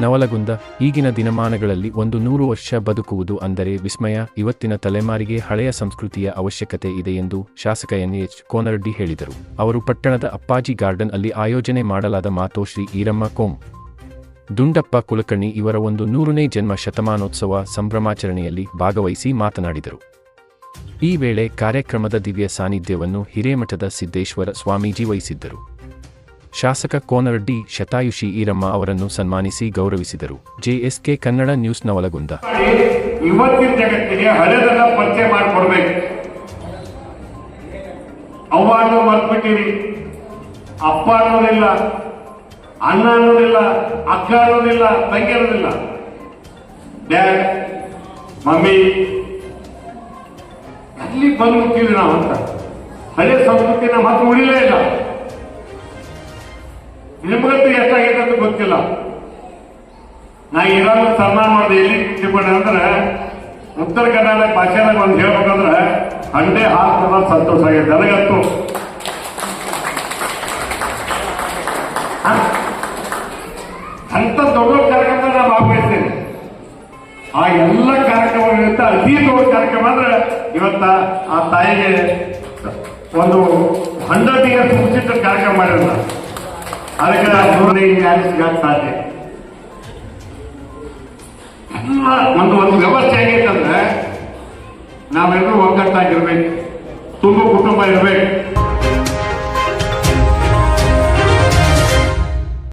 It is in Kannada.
ನವಲಗುಂದ, ಈಗಿನ ದಿನಮಾನಗಳಲ್ಲಿ ಒಂದು ನೂರು ವರ್ಷ ಬದುಕುವುದು ಅಂದರೆ ವಿಸ್ಮಯ, ಇವತ್ತಿನ ತಲೆಮಾರಿಗೆ ಹಳೆಯ ಸಂಸ್ಕೃತಿಯ ಅವಶ್ಯಕತೆ ಇದೆ ಎಂದು ಶಾಸಕ ಎನ್ ಎಚ್ ಕೋನರಡ್ಡಿ ಹೇಳಿದರು. ಅವರು ಪಟ್ಟಣದ ಅಪ್ಪಾಜಿ ಗಾರ್ಡನ್ ಅಲ್ಲಿ ಆಯೋಜನೆ ಮಾಡಲಾದ ಮಾತೋಶ್ರೀ ಈರಮ್ಮ ಕೋಂ. ದುಂಡಪ್ಪ ಕುಲಕರ್ಣಿ ಇವರ ಒಂದು ನೂರನೇ ಜನ್ಮ ಶತಮಾನೋತ್ಸವ ಸಂಭ್ರಮಾಚರಣೆಯಲ್ಲಿ ಭಾಗವಹಿಸಿ ಮಾತನಾಡಿದರು. ಈ ವೇಳೆ ಕಾರ್ಯಕ್ರಮದ ದಿವ್ಯ ಸಾನ್ನಿಧ್ಯವನ್ನು ಹಿರೇಮಠದ ಸಿದ್ದೇಶ್ವರ ಸ್ವಾಮೀಜಿ ವಹಿಸಿದ್ದರು. ಶಾಸಕ ಕೋನರಡ್ಡಿ ಶತಾಯುಷಿ ಈರಮ್ಮ ಅವರನ್ನು ಸನ್ಮಾನಿಸಿ ಗೌರವಿಸಿದರು. ಜೆಎಸ್ಕೆ ಕನ್ನಡ ನ್ಯೂಸ್ನ ಒಳಗೊಂಡ. ಇವತ್ತಿನ ಜಗತ್ತಿಗೆ ಹಳೆದನ್ನ ಪರಿಚಯ ಮಾಡಿಕೊಡ್ಬೇಕು. ಅವ್ವ ಅನ್ನೋದು ಮರ್ತ್ಬಿಟ್ಟಿರಿ. ಅಪ್ಪ ಅನ್ನೋದಿಲ್ಲ. ಅಣ್ಣ ಅನ್ನೋದಿಲ್ಲ. ಅಕ್ಕ ಅನ್ನೋದಿಲ್ಲ. ತಂಗಿ ಅನ್ನೋದಿಲ್ಲ. ಡ್ಯಾಡ್ ಮಮ್ಮಿ ಅಲ್ಲಿ ಬಂದು ನಾವು ಅಂತ. ಹಳೆ ಸಂಸ್ಕೃತಿನ ಮತ್ತೆ ಉಳಿಲೇ ಇಲ್ಲ. ಗೊತ್ತಿಲ್ಲ. ನಾ ಇರೋ ಸನ್ಮಾನ ಮಾಡಿದೆ, ಎಲ್ಲಿ ಟಿಪ್ಪಣಿ ಅಂದ್ರೆ, ಉತ್ತರ ಕನ್ನಡ ಭಾಷೆದಾಗ ಒಂದು ಹೇಳ್ಬೇಕಂದ್ರೆ, ಹಂಡೆ ಹಾಕ್ಕೊಂಡ ಸಂತೋಷ ಆಗಿದೆ, ನನಗಂತೂ? ಅಂತ ದೊಡ್ಡ ಕಾರ್ಯಕ್ರಮ ನಾನು ಭಾಗವಹಿಸ್ತೇನೆ. ಆ ಎಲ್ಲ ಕಾರ್ಯಕ್ರಮಗಳಿಂದ ಅತಿ ದೊಡ್ಡ ಕಾರ್ಯಕ್ರಮ ಅಂದ್ರೆ ಇವತ್ತ ಆ ತಾಯಿಗೆ ಒಂದು ಹಂಡ್ರೆಡ್ ಮುಗಿಸಿದ ಕಾರ್ಯಕ್ರಮ ಮಾಡಿರಲ್ಲ ಅದಕ್ಕೆ ಮೂರನೇ ಸಾಧ್ಯ ಒಂದು ಒಂದು ವ್ಯವಸ್ಥೆ ಆಗೈತಂದ್ರೆ ನಾವೆಲ್ಲರೂ ಒಗ್ಗಟ್ಟಾಗಿರ್ಬೇಕು. ತುಂಬ ಕುಟುಂಬ ಇರ್ಬೇಕು.